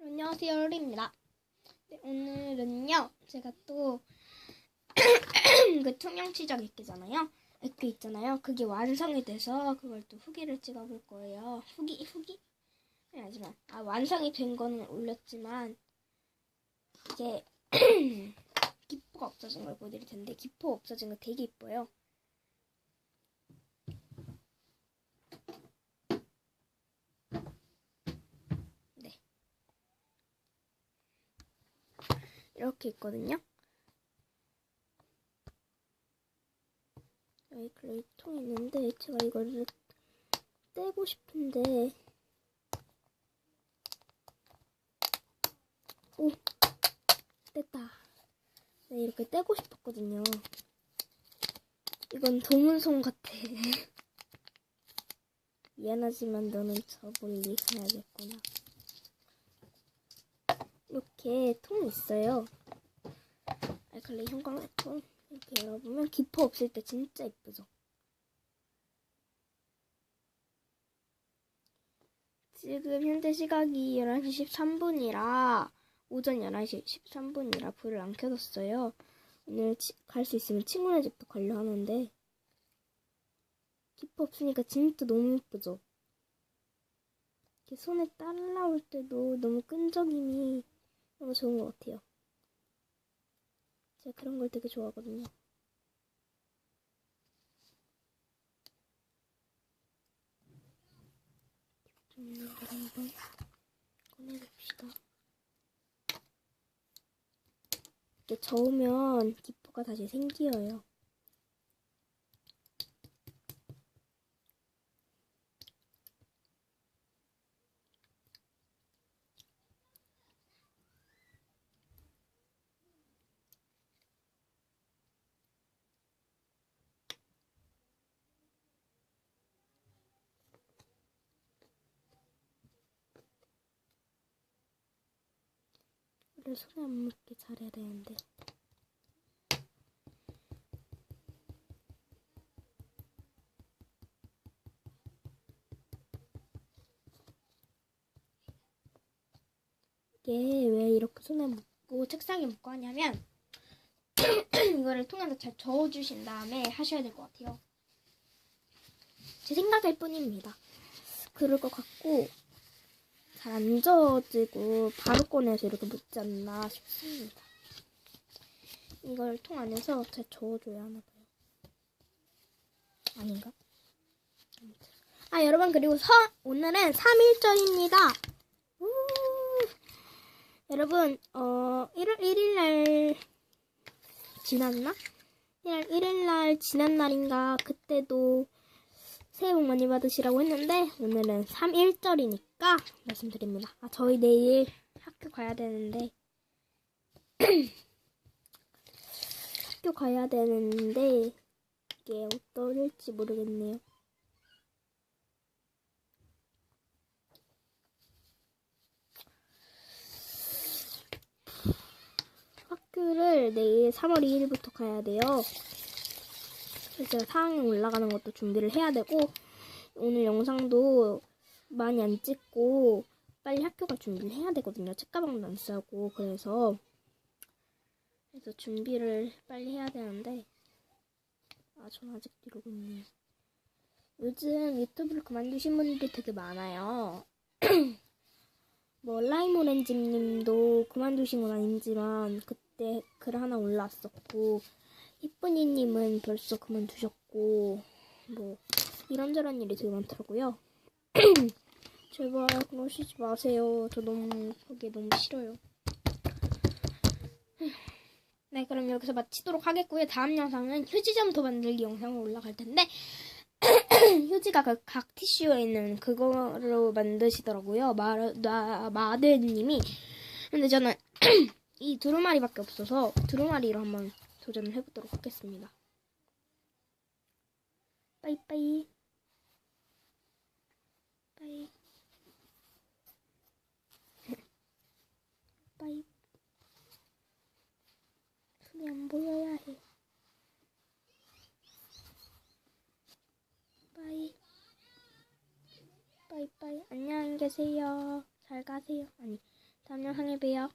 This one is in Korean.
안녕하세요, 롤입니다. 네, 오늘은요, 제가 또, 그 투명 치적 있잖아요. 액그 있잖아요. 그게 완성이 돼서 그걸 또 후기를 찍어볼 거예요. 후기, 후기? 네, 하지만, 아, 완성이 된 거는 올렸지만, 이게, 기포가 없어진 걸 보여드릴 텐데, 기포 없어진 거 되게 이뻐요. 네. 이렇게 있거든요. 여기 클레이 통이 있는데 제가 이거를 떼고 싶은데 오 뗐다. 네 이렇게 떼고 싶었거든요. 이건 도문송 같아. 미안하지만 너는 저 멀리 가야겠구나. 이렇게 통이 있어요. 알칼리 형광색 이렇게 열어보면 기포 없을 때 진짜 예쁘죠? 지금 현재 시각이 11시 13분이라 오전 11시 13분이라 불을 안 켜뒀어요. 오늘 갈 수 있으면 친구네 집도 가려 하는데 기포 없으니까 진짜 너무 예쁘죠? 이렇게 손에 따라올 때도 너무 끈적임이 너무 좋은 것 같아요. 제가 그런 걸 되게 좋아하거든요. 좀 이걸 한번 꺼내봅시다. 이렇게 저으면 기포가 다시 생기어요. 이를 손에 안 묻게 잘해야 되는데. 이게 왜 이렇게 손에 묻고 책상에 묻고 하냐면 이거를 통에서 잘 저어주신 다음에 하셔야 될 것 같아요. 제 생각일 뿐입니다. 그럴 것 같고 잘 안 저어지고 바로 꺼내서 이렇게 묻지 않나 싶습니다. 이걸 통 안에서 잘 저어줘야 하나 봐요. 아닌가? 아 여러분 그리고 서, 오늘은 3일절입니다. 여러분 어 1월 1일 날 지났나? 1월 1일 날 지난 날인가 그때도 새해 복 많이 받으시라고 했는데 오늘은 3일절이니까 말씀드립니다. 아 저희 내일 학교 가야 되는데 학교 가야 되는데 이게 어떨지 모르겠네요. 학교를 내일 3월 2일부터 가야 돼요. 그래서 상황이 올라가는 것도 준비를 해야 되고 오늘 영상도 많이 안 찍고 빨리 학교가 준비를 해야 되거든요. 책가방도 안 싸고 그래서 그래서 준비를 빨리 해야 되는데 아, 전 아직 이러고 있네요. 요즘 유튜브를 그만두신 분들이 되게 많아요. 뭐 라이모렌지 님도 그만두신 건 아니지만 그때 글 하나 올랐었고 이쁜이 님은 벌써 그만두셨고 뭐 이런저런 일이 되게 많더라고요. 제발 그러시지 마세요. 저 너무 그게 너무 싫어요. 네, 그럼 여기서 마치도록 하겠고요. 다음 영상은 휴지점도 만들기 영상으로 올라갈 텐데 휴지가 그 각 티슈에 있는 그거로 만드시더라고요. 마, 마, 마드님이. 근데 저는 이 두루마리밖에 없어서 두루마리로 한번 도전을 해보도록 하겠습니다. 빠이빠이. 빠이. 빠이. 손이 안 보여야 해. 빠이. 빠이빠이. 안녕히 계세요. 잘 가세요. 아니, 다음 영상에 봬요.